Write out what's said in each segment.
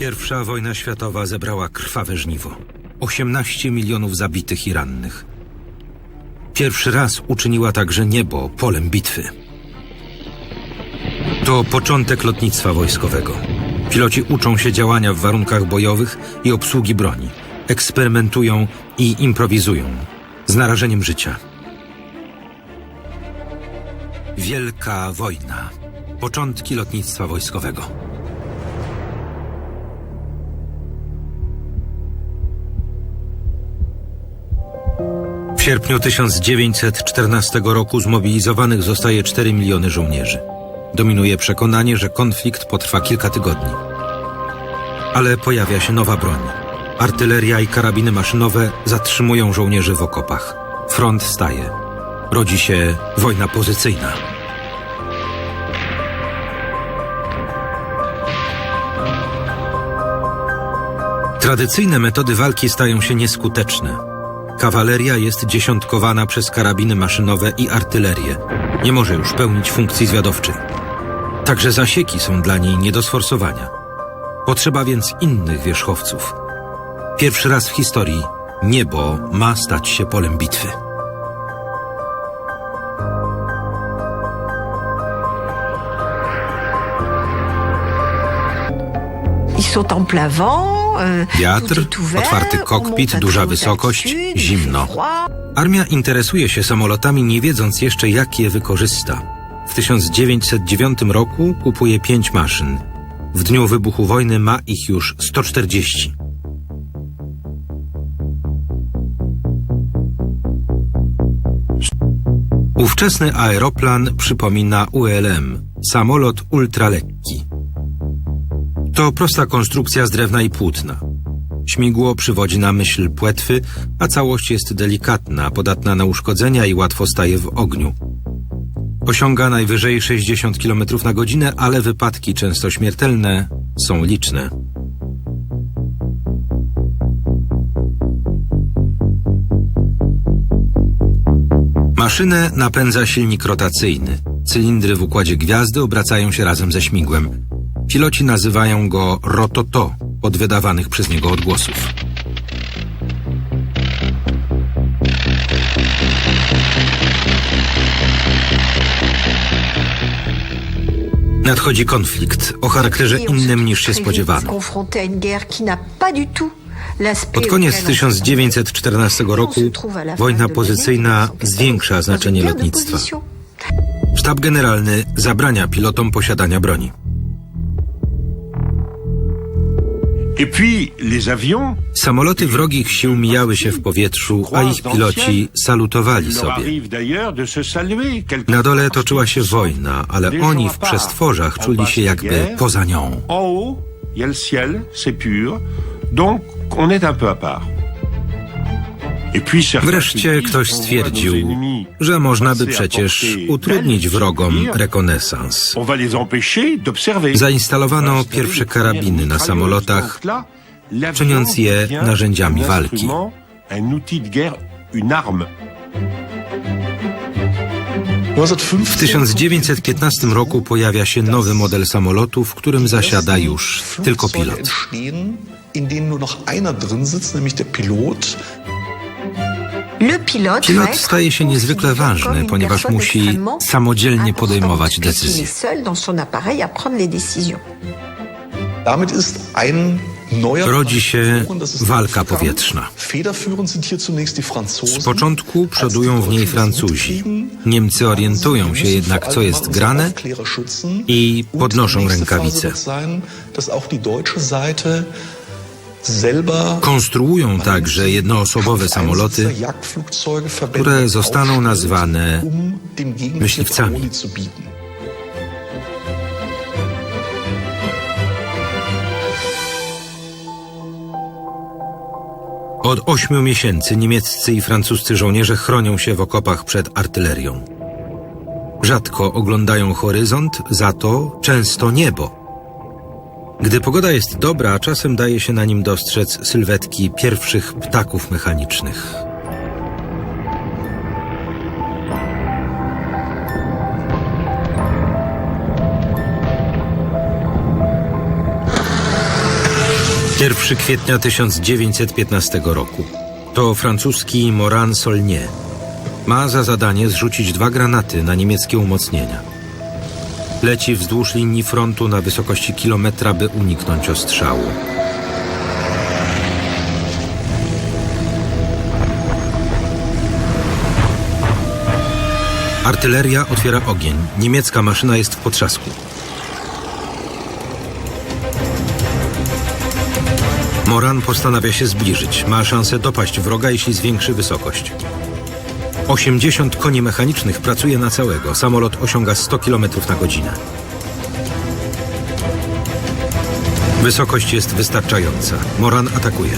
Pierwsza wojna światowa zebrała krwawe żniwo. 18 milionów zabitych i rannych. Pierwszy raz uczyniła także niebo polem bitwy. To początek lotnictwa wojskowego. Piloci uczą się działania w warunkach bojowych i obsługi broni. Eksperymentują i improwizują z narażeniem życia. Wielka wojna. Początki lotnictwa wojskowego. W sierpniu 1914 roku zmobilizowanych zostaje 4 miliony żołnierzy. Dominuje przekonanie, że konflikt potrwa kilka tygodni. Ale pojawia się nowa broń. Artyleria i karabiny maszynowe zatrzymują żołnierzy w okopach. Front staje. Rodzi się wojna pozycyjna. Tradycyjne metody walki stają się nieskuteczne. Kawaleria jest dziesiątkowana przez karabiny maszynowe i artylerię. Nie może już pełnić funkcji zwiadowczej. Także zasieki są dla niej nie do sforsowania. Potrzeba więc innych wierzchowców. Pierwszy raz w historii niebo ma stać się polem bitwy. Ils sont en plein vent. Euh, Wiatr, otwarty kokpit, à duża wysokość, zimno. Armia interesuje się samolotami, nie wiedząc jeszcze, jak je wykorzysta. W 1909 roku kupuje pięć maszyn. W dniu wybuchu wojny ma ich już 140. Ówczesny aeroplan przypomina ULM, samolot ultralekki. To prosta konstrukcja z drewna i płótna. Śmigło przywodzi na myśl płetwy, a całość jest delikatna, podatna na uszkodzenia i łatwo staje w ogniu. Osiąga najwyżej 60 km na godzinę, ale wypadki, często śmiertelne, są liczne. Maszynę napędza silnik rotacyjny. Cylindry w układzie gwiazdy obracają się razem ze śmigłem. Piloci nazywają go rototo od wydawanych przez niego odgłosów. Nadchodzi konflikt o charakterze innym niż się spodziewano. Pod koniec auquel on s'attendait. 1914 roku wojna pozycyjna zwiększa znaczenie lotnictwa. Sztab generalny zabrania pilotom posiadania broni. Samoloty wrogich sił mijały się w powietrzu, a ich piloci salutowali sobie. Na dole toczyła się wojna, ale oni w przestworzach czuli się jakby poza nią. Y. Donc, on est un peu à part. Wreszcie ktoś stwierdził, że można by przecież utrudnić wrogom rekonesans. Zainstalowano pierwsze karabiny na samolotach, czyniąc je narzędziami walki. W 1915 roku pojawia się nowy model samolotu, w którym zasiada już tylko pilot. Pilot. Staje się niezwykle ważny, ponieważ musi samodzielnie podejmować decyzje. Rodzi się walka powietrzna. Z początku przodują w niej Francuzi. Niemcy orientują się jednak, co jest grane i podnoszą rękawice. Konstruują także jednoosobowe samoloty, które zostaną nazwane um myśliwcami. Od ośmiu miesięcy niemieccy i francuscy żołnierze chronią się w okopach przed artylerią. Rzadko oglądają horyzont, za to często niebo. Gdy pogoda jest dobra, czasem daje się na nim dostrzec sylwetki pierwszych ptaków mechanicznych. 1 kwietnia 1915 roku. To francuski Moran Solnier. Ma za zadanie zrzucić dwa granaty na niemieckie umocnienia. Leci wzdłuż linii frontu na wysokości kilometra, by uniknąć ostrzału. Artyleria otwiera ogień. Niemiecka maszyna jest w potrzasku. Moran postanawia się zbliżyć. Ma szansę dopaść wroga, jeśli zwiększy wysokość. 80 koni mechanicznych pracuje na całego. Samolot osiąga 100 km na godzinę. Wysokość jest wystarczająca. Moran atakuje.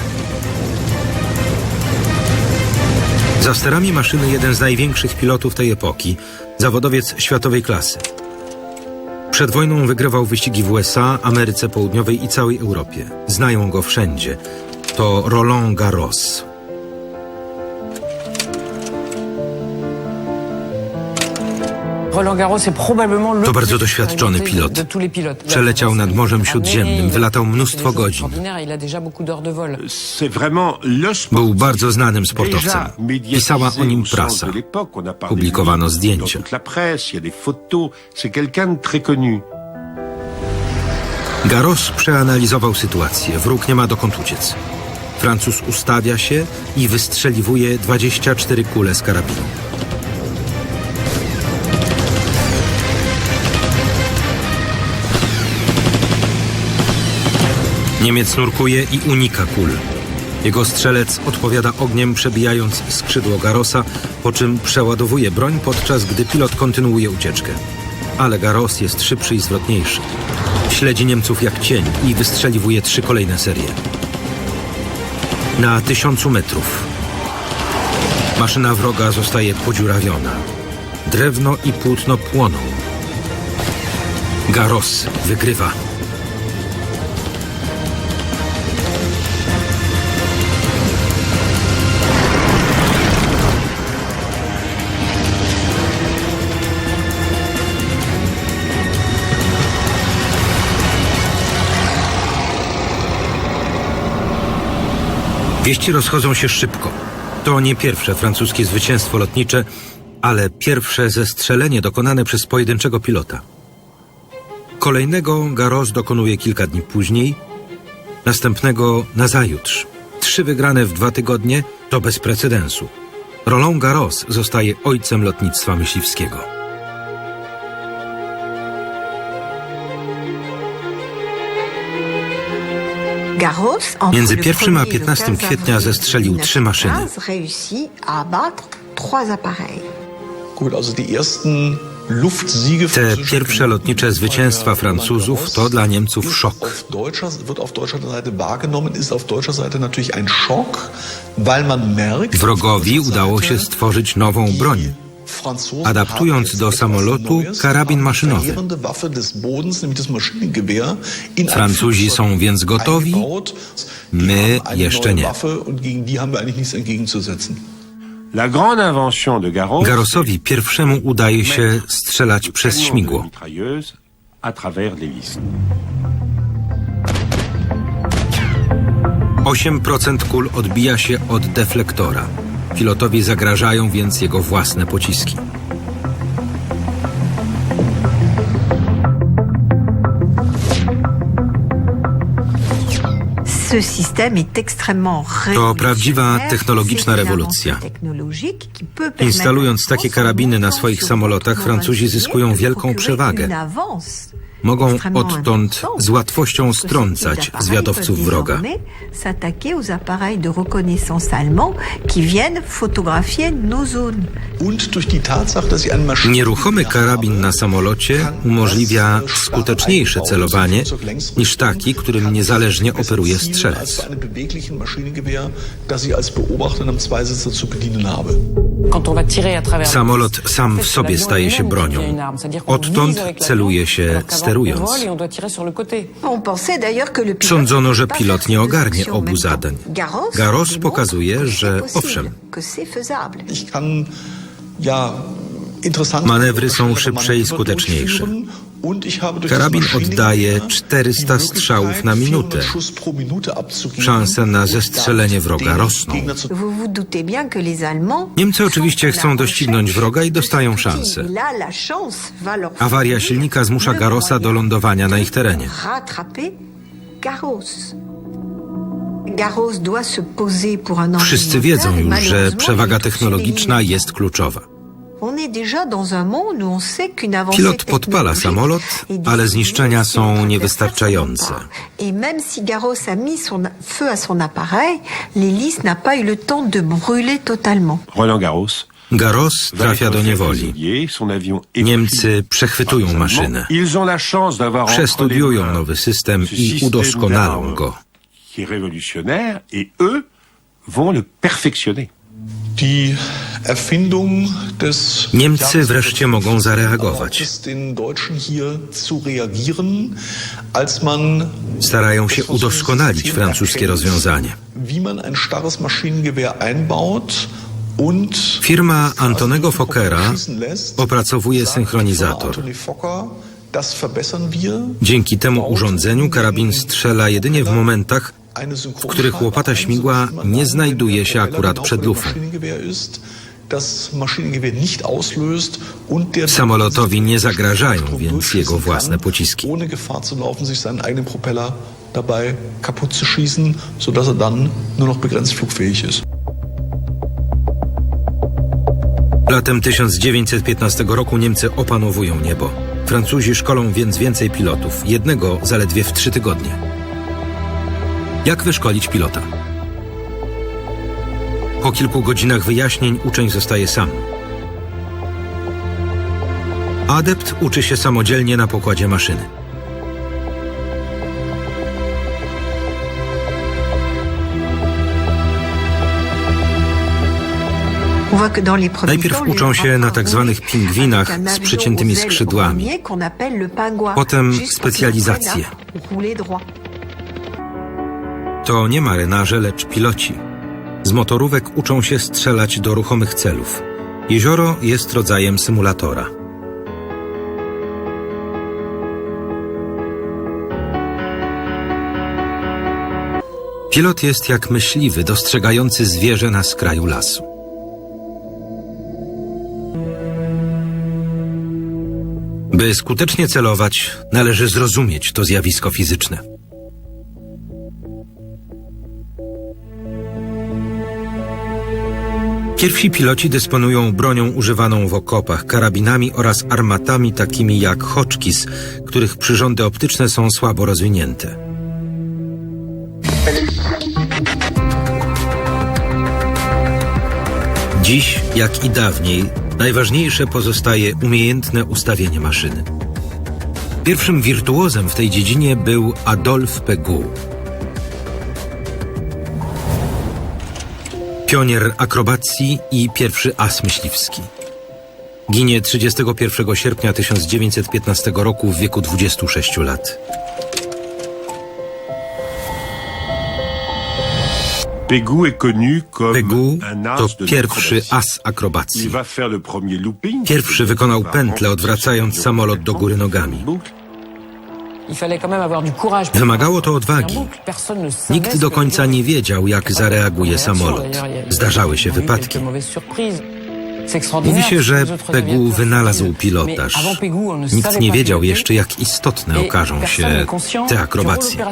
Za sterami maszyny jeden z największych pilotów tej epoki, zawodowiec światowej klasy. Przed wojną wygrywał wyścigi w USA, Ameryce Południowej i całej Europie. Znają go wszędzie. To Roland Garros. To bardzo doświadczony pilot. Przeleciał nad Morzem Śródziemnym, wylatał mnóstwo godzin. Był bardzo znanym sportowcem. Pisała o nim prasa. Publikowano zdjęcia. Y. Garros przeanalizował sytuację. Wróg nie ma dokąd uciec. Francuz ustawia się i wystrzeliwuje 24 kule z karabinu. Niemiec nurkuje i unika kul. Jego strzelec odpowiada ogniem, przebijając skrzydło Garosa, po czym przeładowuje broń, podczas gdy pilot kontynuuje ucieczkę. Ale Garos jest szybszy i zwrotniejszy. Śledzi Niemców jak cień i wystrzeliwuje trzy kolejne serie. Na tysiącu metrów maszyna wroga zostaje podziurawiona. Drewno i płótno płoną. Garos wygrywa. Wieści rozchodzą się szybko. To nie pierwsze francuskie zwycięstwo lotnicze, ale pierwsze zestrzelenie dokonane przez pojedynczego pilota. Kolejnego Garros dokonuje kilka dni później, następnego nazajutrz. Trzy wygrane w dwa tygodnie to bez precedensu. Roland Garros zostaje ojcem lotnictwa myśliwskiego. Między le 1 a 1er et le 15 15 kwietnia zestrzelił trzy maszyny. 1915, réussit à abattre trois appareils. Gut, also die ersten Luftsiege Te pierwsze lotnicze zwycięstwa Francuzów to dla Niemców szok. Wrogowi udało się stworzyć nową broń. Adaptując do samolotu karabin maszynowy. Francuzi są więc gotowi, my jeszcze nie. Garrosowi pierwszemu udaje się strzelać przez śmigło. l'hélice. 8% kul odbija się od deflektora. Pilotowi zagrażają więc jego własne pociski. To prawdziwa technologiczna rewolucja. Instalując takie karabiny na swoich samolotach, Francuzi zyskują wielką przewagę. Mogą odtąd z łatwością strącać zwiadowców wroga. Nieruchomy karabin na samolocie umożliwia skuteczniejsze celowanie niż taki, którym niezależnie operuje strzelec. Samolot sam w sobie staje się bronią. Odtąd celuje się sterując. Sądzono, że pilot nie ogarnie obu zadań. Garros, pokazuje, że owszem. Manewry są szybsze i skuteczniejsze. Karabin oddaje Maschinengewehr 400 die strzałów na minutę. 400 Schuss pro Minute abzugeben. Szanse na und zestrzelenie wroga rosną. Niemcy oczywiście chcą doścignąć wroga i dostają szansę. Awaria silnika zmusza Garosa do lądowania na ich terenie. Wszyscy wiedzą już, że przewaga technologiczna jest kluczowa. On est déjà dans un monde où on sait qu'une avancée Pilot podpala samolot, ale zniszczenia są niewystarczające. Et même si Garros a mis son feu à son appareil, l'hélice n'a pas eu le temps de brûler totalement. Roland Garros, Garros trafia do niewoli. Niemcy przechwytują maszynę, przestudiują nowy system i udoskonalą go. Die Niemcy wreszcie mogą zareagować. Starają się udoskonalić francuskie rozwiązanie. Firma Antonego lässt, opracowuje synchronizator. Dzięki temu urządzeniu karabin strzela jedynie w momentach, w których łopata śmigła nie znajduje się akurat przed lufą. Das Maschinengewehr nicht auslöst und der Samolotowi nie zagrażają więc jego własne pociski. Ohne Gefahr zu laufen, sich seinen eigenen Propeller dabei kaputt zu schießen, sodass er dann nur noch begrenzt flugfähig ist. Latem 1915 roku Niemcy opanowują niebo. Francuzi szkolą więc więcej pilotów, jednego zaledwie w trzy tygodnie. Jak wyszkolić pilota? Po kilku godzinach wyjaśnień uczeń zostaje sam. Adept uczy się samodzielnie na pokładzie maszyny. Najpierw uczą się na tak zwanych pingwinach z przyciętymi skrzydłami. Potem droit. To nie marynarze, lecz piloci. Z motorówek uczą się strzelać do ruchomych celów. Jezioro jest rodzajem symulatora. Pilot jest jak myśliwy, dostrzegający zwierzę na skraju lasu. By skutecznie celować, należy zrozumieć to zjawisko fizyczne. Pierwsi piloci dysponują bronią używaną w okopach, karabinami oraz armatami takimi jak Hotchkiss, których przyrządy optyczne są słabo rozwinięte. Dziś, jak i dawniej, najważniejsze pozostaje umiejętne ustawienie maszyny. Pierwszym wirtuozem w tej dziedzinie był Adolphe Pegu. Pionier akrobacji i pierwszy as myśliwski. Ginie 31 sierpnia 1915 roku w wieku 26 lat. Pegu to pierwszy as akrobacji. Pierwszy wykonał pętlę, odwracając samolot do góry nogami. Wymagało to odwagi. Nikt do końca nie wiedział, jak zareaguje samolot. Zdarzały się wypadki. Mówi się, że Pegu wynalazł pilotaż. Nikt nie wiedział jeszcze, jak istotne okażą się te akrobacje.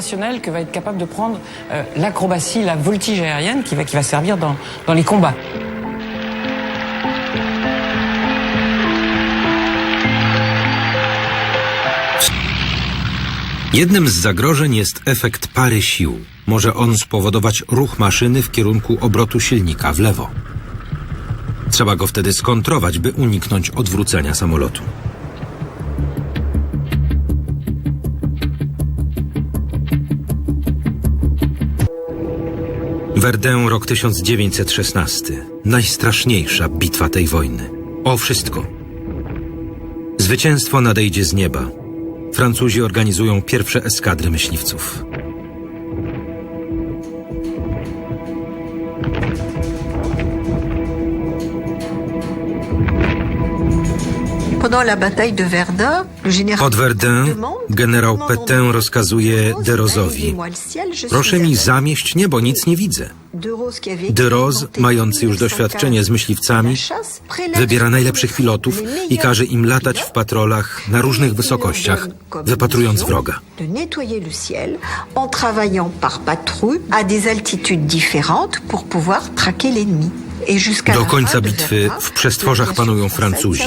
L'acrobatie, la voltige aérienne qui va, qui va servir dans, dans les combats. Jednym z zagrożeń jest efekt pary sił. Może on spowodować ruch maszyny w kierunku obrotu silnika w lewo. Trzeba go wtedy skontrować, by uniknąć odwrócenia samolotu. Verdun, rok 1916. Najstraszniejsza bitwa tej wojny. O wszystko. Zwycięstwo nadejdzie z nieba. Francuzi organizują pierwsze eskadry myśliwców. Pod Verdun generał Petain rozkazuje Rose, de Rozowi. allumez-moi le ciel, je suis Proszę mi zamieść niebo, nic nie widzę. De Rose, qui avait De Roz, expérimenté mający już 1915 doświadczenie z myśliwcami, wybiera najlepszych pilotów i każe im latać w patrolach na różnych wysokościach, wypatrując wroga. de nettoyer le ciel en travaillant par patrouille à des altitudes différentes pour pouvoir traquer l'ennemi. Et jusqu'à Do końca bitwy w przestworzach panują Francuzi.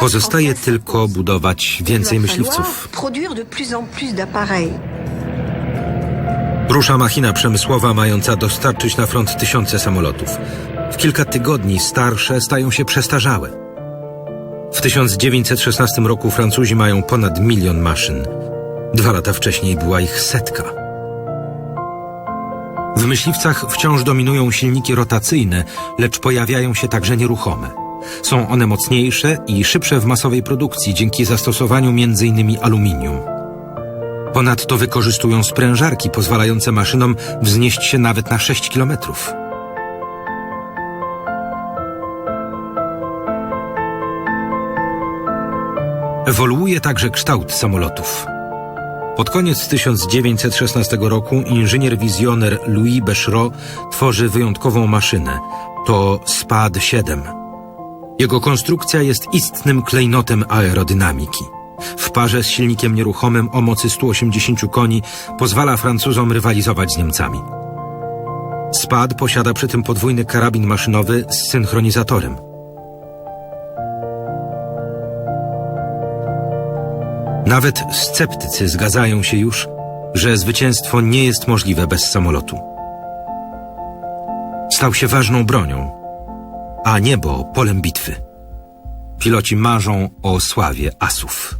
Pozostaje tylko budować więcej myśliwców. Rusza machina przemysłowa mająca dostarczyć na front tysiące samolotów. W kilka tygodni starsze stają się przestarzałe. W 1916 roku Francuzi mają ponad milion maszyn. Dwa lata wcześniej była ich setka. W myśliwcach wciąż dominują silniki rotacyjne, lecz pojawiają się także nieruchome. Są one mocniejsze i szybsze w masowej produkcji dzięki zastosowaniu m.in. aluminium. Ponadto wykorzystują sprężarki pozwalające maszynom wznieść się nawet na 6 kilometrów. Ewoluuje także kształt samolotów. Pod koniec 1916 roku inżynier-wizjoner Louis Bechereau tworzy wyjątkową maszynę. To SPAD-7. Jego konstrukcja jest istnym klejnotem aerodynamiki. W parze z silnikiem nieruchomym o mocy 180 koni pozwala Francuzom rywalizować z Niemcami. SPAD posiada przy tym podwójny karabin maszynowy z synchronizatorem. Nawet sceptycy zgadzają się już, że zwycięstwo nie jest możliwe bez samolotu. Stał się ważną bronią, a niebo polem bitwy. Piloci marzą o sławie asów.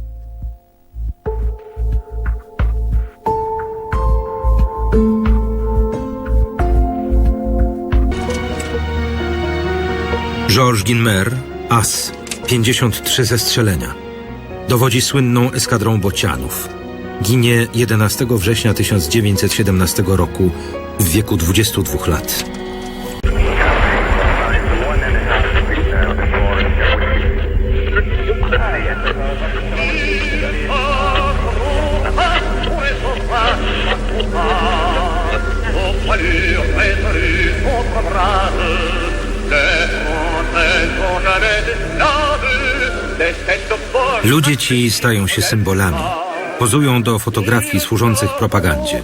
Georges Ginmer, as, 53 zestrzelenia. Dowodzi słynną eskadrą bocianów. Ginie 11 września 1917 roku w wieku 22 lat. Ludzie ci stają się symbolami. Pozują do fotografii służących propagandzie.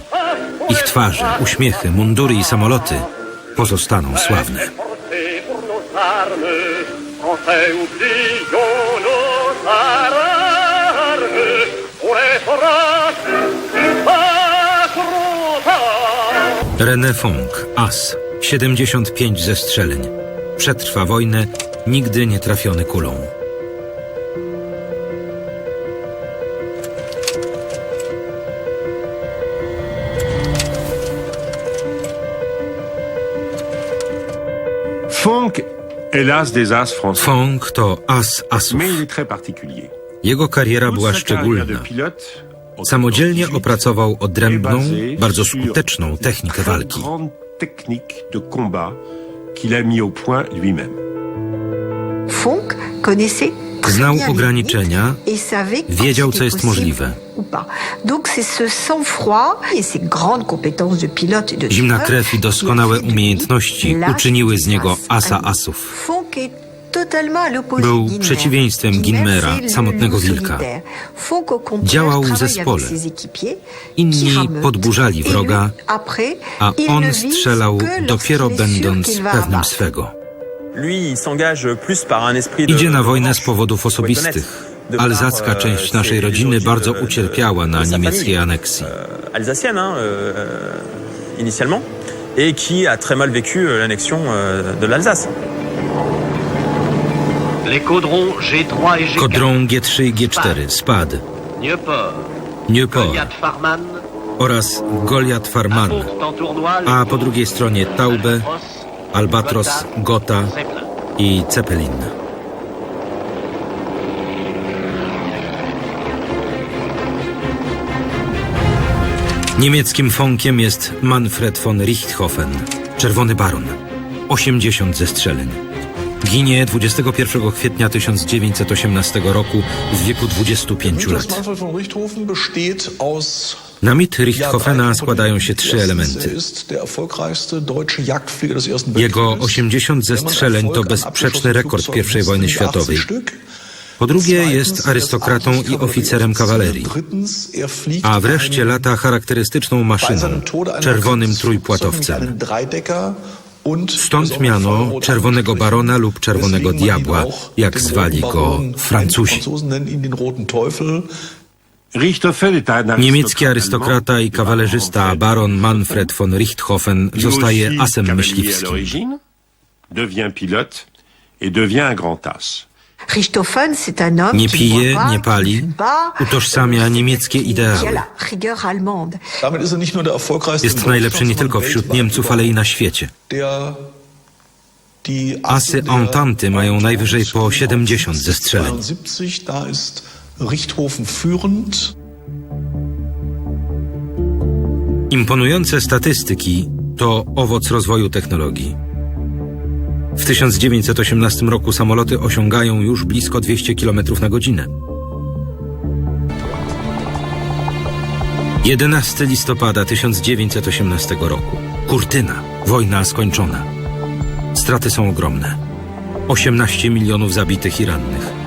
Ich twarze, uśmiechy, mundury i samoloty pozostaną sławne. René Fonck, as, 75 zestrzeleń. Przetrwa wojnę, nigdy nie trafiony kulą. Fonck est l'as des as français. Fonck to as asów. Mais il est très particulier. Jego kariera była szczególna. Samodzielnie 18, opracował odrębną, bardzo skuteczną technikę walki. grande technique de combat qu'il a mis au point lui-même. Fonck connaissait Znał ograniczenia, wiedział, co jest możliwe. Zimna krew i doskonałe umiejętności uczyniły z niego as asa asów. Był przeciwieństwem Ginmer, Ginmera, samotnego wilka. Działał w zespole. Inni podburzali wroga, a on strzelał dopiero będąc pewnym swego. Idzie na wojnę z powodów osobistych. Alzacka euh, część naszej rodziny bardzo de- ucierpiała na de sa niemieckiej aneksji. euh, alsacienne, euh, initialement, et qui a très mal vécu euh, l'annexion euh, de l'Alsace. Les caudrons G3 et G4. Kodrą G3 i G4, SPAD, Nieuport. Nieuport Goliath Farman. oraz Goliath Farman, a po drugiej stronie Taube, Albatros, Zeppelin. i Zeppelin. Niemieckim fonkiem jest Manfred von Richthofen, czerwony baron. 80 zestrzeleń. Ginie 21 kwietnia 1918 roku w wieku 25 Mythos lat. Na mit Richthofena składają się trzy er elementy. Jego Weltkrieges. 80 zestrzeleń to bezsprzeczny rekord I wojny światowej. Po drugie jest arystokratą i oficerem kawalerii. A wreszcie lata charakterystyczną maszyną, czerwonym trójpłatowcem. Stąd miano czerwonego barona lub czerwonego diabła, jak zwali go Francuzi. Niemiecki arystokrata i kawalerzysta baron Manfred von Richthofen zostaje asem myśliwskim. Nie qui pije, ne boit nie pas, pali, utożsamia niemieckie ideały. er nicht nur der erfolgreichste Jest najlepszy nie tylko wśród Niemców, ale i na świecie. Asy Ententy mają najwyżej po 70 zestrzeleń. 72, da ist Richthofen führend. Imponujące statystyki to owoc rozwoju technologii. W 1918 roku samoloty osiągają już blisko 200 km na godzinę. 11 listopada 1918 roku. Kurtyna. Wojna skończona. Straty są ogromne. 18 milionów zabitych i rannych.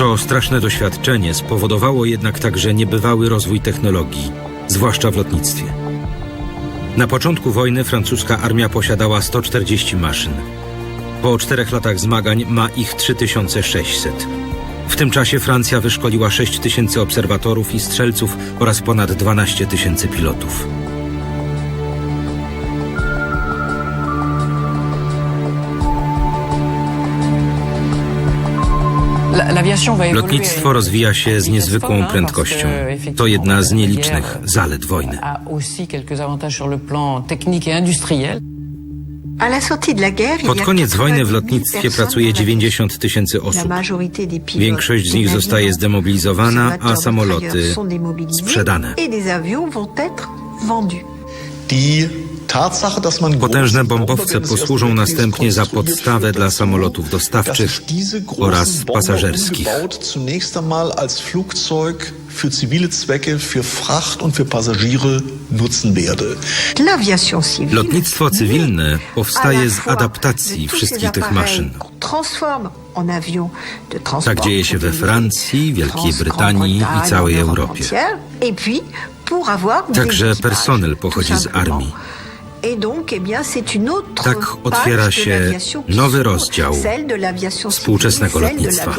To straszne doświadczenie spowodowało jednak także niebywały rozwój technologii, zwłaszcza w lotnictwie. Na początku wojny francuska armia posiadała 140 maszyn. Po czterech latach zmagań ma ich 3600. W tym czasie Francja wyszkoliła 6 tysięcy obserwatorów i strzelców oraz ponad 12 tysięcy pilotów. Lotnictwo rozwija się z niezwykłą prędkością. To jedna z nielicznych zalet wojny. y Pod koniec wojny w 90 lotnictwie pracuje dans la 90 tysięcy osób. Większość z nich zostaje zdemobilizowana, a samoloty sprzedane. Die Potężne bombowce posłużą następnie za podstawę dla samolotów dostawczych oraz pasażerskich. für zivile Zwecke, für Fracht und für Passagiere nutzen werde. Lotnictwo cywilne powstaje z adaptacji wszystkich tych maszyn. Tak dzieje się we Francji, Wielkiej Brytanii i całej Europie. Także personel pochodzi z armii. Eh Tak otwiera się nowy rozdział współczesnego lotnictwa.